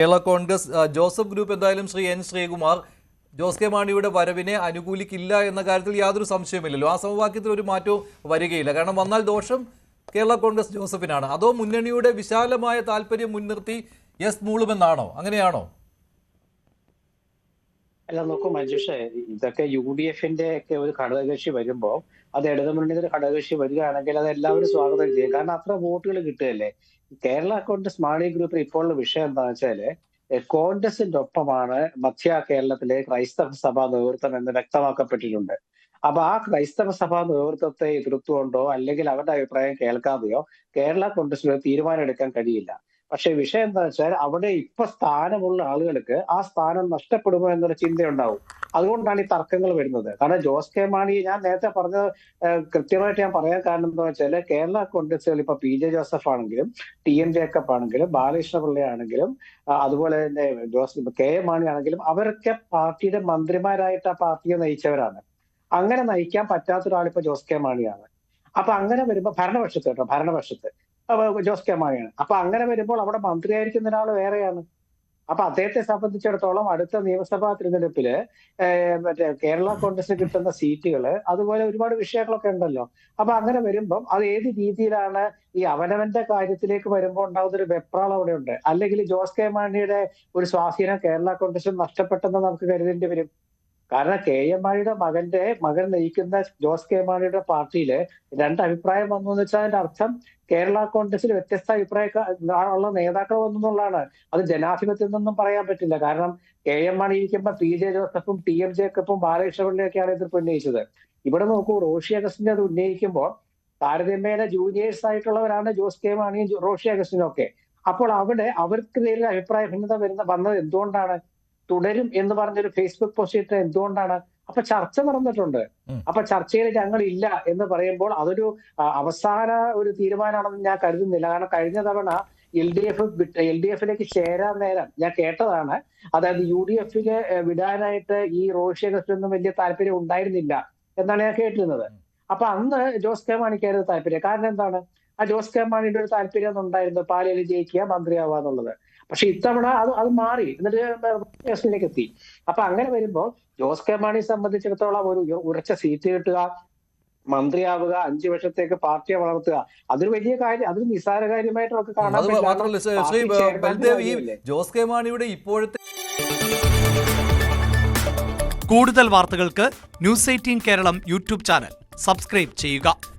Kerala Congress Joseph group എന്തായാലും Shri N Sreekumar Jose K മാണിയുടെ വരവിനെ അനുകൂലിക്കില്ല എന്ന കാര്യത്തിൽ യാതൊരു സംശയമില്ലല്ലോ ആ സമവാക്യത്തിൽ ഒരു മാറ്റവും വരികയില്ല. കാരണം വന്നാൽ ദോഷം കേരള കോൺഗ്രസ് ജോസഫിനാണ്. അതോ മുന്നണിയുടെ വിശാലമായ താല്പര്യം മുൻനിർത്തി എസ് മൂളുമെന്നാണോ? അങ്ങനെയാണോ? അല്ല നോക്കൂ മഞ്ജുഷേ ഇതൊക്കെ യു ഡി എഫിന്റെ ഒക്കെ ഒരു ഘടകകക്ഷി വരുമ്പോ അത് ഇടതുമുന്നണിയുടെ ഒരു ഘടകകക്ഷി വരികയാണെങ്കിൽ അത് എല്ലാവരും സ്വാഗതം ചെയ്യും. കാരണം അത്ര വോട്ടുകൾ കിട്ടുകയല്ലേ? കേരള കോൺഗ്രസ് മാണി ഗ്രൂപ്പിൽ ഇപ്പോഴുള്ള വിഷയം എന്താണെന്ന് വെച്ചാൽ കോൺഗ്രസിന്റെ ഒപ്പമാണ് മധ്യ കേരളത്തിലെ ക്രൈസ്തവ സഭാ നേതൃത്വം എന്ന് വ്യക്തമാക്കപ്പെട്ടിട്ടുണ്ട്. അപ്പൊ ആ ക്രൈസ്തവ സഭാ നേതൃത്വത്തെ എതിർത്തുകൊണ്ടോ അല്ലെങ്കിൽ അവരുടെ അഭിപ്രായം കേൾക്കാതെയോ കേരള കോൺഗ്രസിന് തീരുമാനം എടുക്കാൻ കഴിയില്ല. പക്ഷെ വിഷയം എന്താ വെച്ചാൽ അവിടെ ഇപ്പൊ സ്ഥാനമുള്ള ആളുകൾക്ക് ആ സ്ഥാനം നഷ്ടപ്പെടുമോ എന്നൊരു ചിന്തയുണ്ടാവും. അതുകൊണ്ടാണ് ഈ തർക്കങ്ങൾ വരുന്നത്. കാരണം ജോസ് കെ മാണി ഞാൻ നേരത്തെ പറഞ്ഞത് കൃത്യമായിട്ട് ഞാൻ പറയാൻ കാരണം എന്താ വെച്ചാൽ കേരള കോൺഗ്രസുകൾ ഇപ്പൊ പി ജെ ജോസഫ് ആണെങ്കിലും ടി എൻ ജേക്കബ് ആണെങ്കിലും ബാലകൃഷ്ണപിള്ള ആണെങ്കിലും അതുപോലെ തന്നെ ജോസ് കെ എ മാണി ആണെങ്കിലും അവരൊക്കെ പാർട്ടിയുടെ മന്ത്രിമാരായിട്ട് ആ പാർട്ടിയെ നയിച്ചവരാണ്. അങ്ങനെ നയിക്കാൻ പറ്റാത്ത ജോസ് കെ മാണിയാണ്. അപ്പൊ അങ്ങനെ വരുമ്പോ ഭരണപക്ഷത്ത് കേട്ടോ ഭരണപക്ഷത്ത് ജോസ് കെ മാണിയാണ് അപ്പൊ അങ്ങനെ വരുമ്പോൾ അവിടെ മന്ത്രിയായിരിക്കുന്ന ഒരാൾ വേറെയാണ്. അപ്പൊ അദ്ദേഹത്തെ സംബന്ധിച്ചിടത്തോളം അടുത്ത നിയമസഭാ തിരഞ്ഞെടുപ്പിൽ മറ്റേ കേരള കോൺഗ്രസിന് കിട്ടുന്ന സീറ്റുകൾ അതുപോലെ ഒരുപാട് വിഷയങ്ങളൊക്കെ ഉണ്ടല്ലോ. അപ്പൊ അങ്ങനെ വരുമ്പം അത് ഏത് രീതിയിലാണ് ഈ അവനവന്റെ കാര്യത്തിലേക്ക് വരുമ്പോൾ ഉണ്ടാകുന്ന ഒരു വെപ്രാളം അവിടെ ഉണ്ട്. അല്ലെങ്കിൽ ജോസ് കെ മാണിയുടെ ഒരു സ്വാധീനം കേരള കോൺഗ്രസിൽ നഷ്ടപ്പെട്ടെന്ന് നമുക്ക് കരുതേണ്ടി വരും? കാരണം കെ എം മാണിയുടെ മകന്റെ മകൻ നയിക്കുന്ന ജോസ് കെ മാണിയുടെ പാർട്ടിയിലെ രണ്ട് അഭിപ്രായം വന്നു എന്ന് വെച്ചാൽ അതിന്റെ അർത്ഥം കേരള കോൺഗ്രസിൽ വ്യത്യസ്ത അഭിപ്രായ ഉള്ള നേതാക്കൾ വന്നു എന്നുള്ളതാണ്. അത് ജനാധിപത്യത്തിൽ നിന്നും പറയാൻ പറ്റില്ല. കാരണം കെ എം മാണി ഇരിക്കുമ്പോൾ പി ജെ ജോസഫും ടി എം ജേക്കബും ബാലകൃഷ്ണപിള്ളിയൊക്കെയാണ് എതിർപ്പ് ഉന്നയിച്ചത്. ഇവിടെ നോക്കൂ റോഷി അഗസ്റ്റിനെ അത് ഉന്നയിക്കുമ്പോൾ താരതമ്യേന ജൂനിയേഴ്സ് ആയിട്ടുള്ളവരാണ് ജോസ് കെ മാണിയും റോഷി അഗസ്റ്റിനും ഒക്കെ അപ്പോൾ അവിടെ അവർക്കിടയിൽ അഭിപ്രായ ഭിന്നത വരുന്ന വന്നത് എന്തുകൊണ്ടാണ്? തുടരും എന്ന് പറഞ്ഞൊരു ഫേസ്ബുക്ക് പോസ്റ്റ് ഇട്ടത് എന്തുകൊണ്ടാണ്? അപ്പൊ ചർച്ച നടന്നിട്ടുണ്ട്. അപ്പൊ ചർച്ചയിൽ ഞങ്ങൾ ഇല്ല എന്ന് പറയുമ്പോൾ അതൊരു അവസാന ഒരു തീരുമാനമാണെന്ന് ഞാൻ കരുതുന്നില്ല. കാരണം കഴിഞ്ഞ തവണ L D F L D എഫിലേക്ക് ചേരാൻ നേരം ഞാൻ കേട്ടതാണ്. അതായത് യു ഡി എഫിൽ വിടാനായിട്ട് ഈ റോഷി അഗസ്റ്റിനൊന്നും വലിയ താല്പര്യം ഉണ്ടായിരുന്നില്ല എന്നാണ് ഞാൻ കേട്ടിരുന്നത്. അപ്പൊ അന്ന് ജോസ് കെ മാണിക്കായിരുന്നു താല്പര്യം. കാരണം എന്താണ്? ആ ജോസ് കെ മാണിയുടെ ഒരു താല്പര്യം ഉണ്ടായിരുന്നു പാലയിൽ ജയിക്കുക മന്ത്രിയാവുക എന്നുള്ളത്. പക്ഷെ ഇത്തവണ അത് അത് മാറി. എന്നിട്ട് എത്തി. അപ്പൊ അങ്ങനെ വരുമ്പോൾ ജോസ് കെ മാണിയെ സംബന്ധിച്ചിടത്തോളം ഒരു ഉറച്ച സീറ്റ് കിട്ടുക മന്ത്രിയാവുക അഞ്ചു വർഷത്തേക്ക് പാർട്ടിയെ വളർത്തുക. അതൊരു വലിയ കാര്യം അതൊരു നിസ്സാര കാര്യമായിട്ട് നമുക്ക് കാണാൻ? ജോസ് കെ മാണിയുടെ ഇപ്പോഴത്തെ കൂടുതൽ വാർത്തകൾക്ക് news eighteen Keralam YouTube channel subscribe ചെയ്യുക.